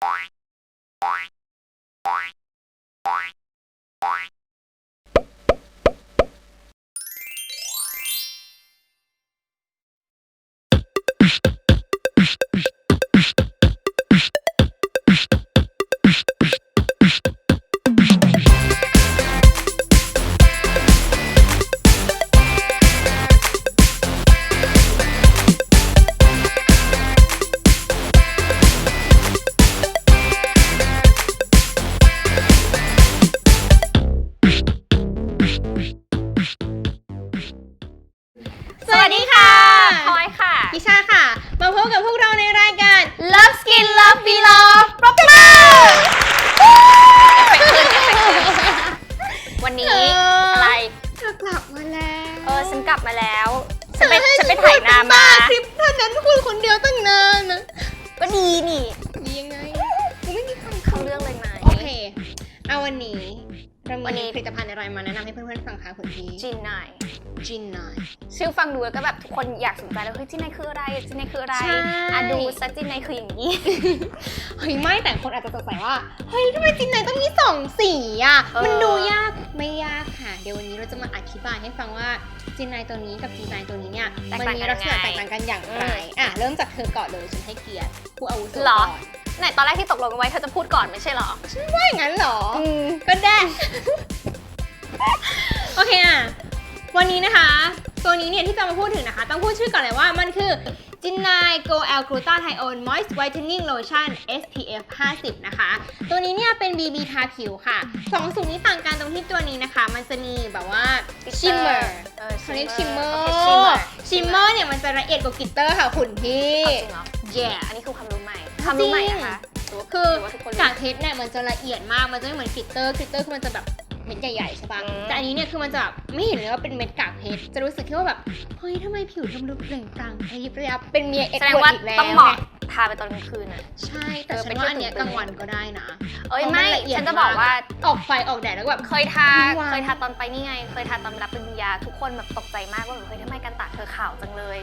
Bye. สวัสดีค่ะพลอยค่ะพิชาค่ะ มาพบกับพวกเราในรายการ Love Skin Love Be Love ปรบมือไปคืนไปคืนวันนี้เออออะไรเธอกลับมาแล้ว เออฉันกลับมาแล้วฉันไปฉันไปถ่ายนามาคลิปเท่านั้นคุยคนเดียวตั้งนานนะก็ดีนี่ดียังไงกูไม่มีคำเข้าเรื่องเลยไหมโอเคเอาวันนี้เราวันนี้มีผลิตภัณฑ์อะไรมาแนะนำให้เพื่อนๆฟังคะคุณพี่จินนาย จินนายชื่อฟังดูแล้วก็แบบทุกคนอยากสนใจแล้วเฮ้ยจินนายคืออะไรจินนายคืออะไรใช่ อะดูซัจินนายคืออย่างนี้ เฮ้ยไม่แต่คนอาจจะสงสัยว่า เฮ้ยทำไมจินนายต้องมีสองสีอะ เออ มันดูยากไม่ยากค่ะ เดี๋ยววันนี้เราจะมาอธิบายให้ฟังว่าจินนายตัวนี้กับจินนายตัวนี้เนี่ยมันมีลักษณะแตกต่างกันอย่างไรอะเริ่มจากเธอก่อนเลยฉันให้เกียรติผู้อาวุโสเหรอ ก่อนไหนตอนแรกที่ตกลงกันไว้เธอจะพูดก่อนไม่ใช่เหรอ ว่าอย่างนั้นเหรอ อืมก็ได้ โอเคอะ วันนี้นะคะ ตัวนี้เนี่ยที่จะมาพูดถึงนะคะ ต้องพูดชื่อก่อนเลยว่ามันคือจินนาย Go L Glutathione Moist Whitening Lotion SPF 50 นะคะ ตัวนี้เนี่ยเป็น BB ทาผิวค่ะสองสูตรนี้ต่างกันตรงที่ตัวนี้นะคะ มันจะมีแบบว่า shimmer เออเขาเรียก shimmer โอเค shimmer shimmer เนี่ยมันจะละเอียดกว่ากลิตเตอร์ค่ะคุณพี่เอาจริงเหรอ yeah อันนี้คือความรู้ใหม่ความรู้ใหม่นะคะหรืว่าคือหรืว่าทุกคนรู้กากเพชรเนี่ยมันจะละเอียดมากมันจะไม่เหมือนกลิตเตอร์กลิตเตอร์คือมันจะแบบ เม็ดใหญ่ๆใช่ปะอืมแต่อันนี้เนี่ยคือมันจะแบบไม่เห็นเลยว่าเป็นเม็ดกากเพชรจะรู้สึกแค่ว่าแบบเฮ้ยทำไมผิวทำดูเปล่งปลั่งระยิบระยับเป็นเมียเอ็กแสดซ์งว่าอีกแล้วต้องเหมาะไงทาไปตอนกลางคืนอะใช่แต่เออฉัเป็นนว่าที่อันเนี้ยตึกงๆลางวันก็ได้นะ เอ้ยเพราะมันไม่ ละเอียดฉันจะบอกว่าออกไฟออกแดดแล้วก็แบบ เคยทาไม่วางเคยทาตอนไปนี่ไง เคยทาตอนรับปริญญาทุกคนแบบตกใจมากว่าแบบเฮ้ยทำไมกันตาเธอขาวจังเลย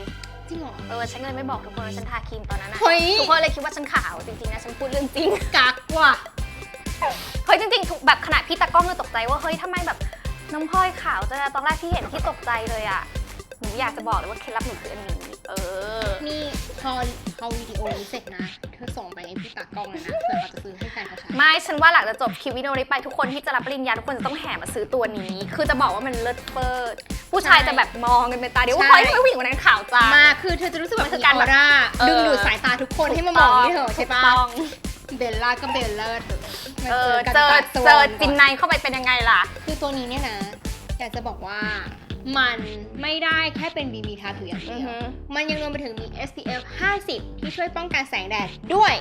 จริงเหรอเออฉันก็เลยไม่บอกทุกคนว่าฉันทาครีมตอนนั้นนะเฮ้ยทุกคนเลยคิดว่าฉันขาวจริงๆนะฉันพูดเรื่องจริง กักว่ะเฮ้ยจริงๆทุกแบบขนาดพี่ตากล้องก็ตกใจว่าเฮ้ยทำไมแบบน้องพลอยขาวจังอะตอนแรกที่เห็นที่ตกใจเลยอะหนูอยากจะบอกเลยว่าเคล็ดลับหนูคืออันนี้เออ นี่พอพอวิดีโอนี้เสร็จนะ เธอส่งไปให้พี่ตากล้องเลยนะเผื่อเขาจะซื้อให้แฟนเขาใช้ไม่ฉันว่าหลังจากจบคลิปวิดีโอนี้ไปทุกคนที่จะรับปริญญาทุกคนจะต้องแห่มาซื้อตัวนี้ คือจะบอกว่ามันเลิศเปิด ผู้ชายจะแบบมองกันเป็นตาเดียวว่าใช่เฮ้ยทำไมผู้หญิงคนนั้นขาวจัง มาคือเธอจะรู้สึกแบบมันคือมีการอแบบอร่าเออดึงดูดสายตาทุกคนให้มามองที่เธอใช่ปะถูกต้องเบลล่าก็เบลล่าเถอะ มาเออกันเจอตัดสวเจอก่จินในเข้าไปเป็นยังไงล่ะ คือตัวนี้เนี่ยนะ อยากจะบอกว่ามันไม่ได้แค่เป็น BB ทาผิวอย่างเดีอืยอวฮึมันยังรวมไปถึงมี SPF 50 ที่ช่วยป้องกันแสงแดดด้วย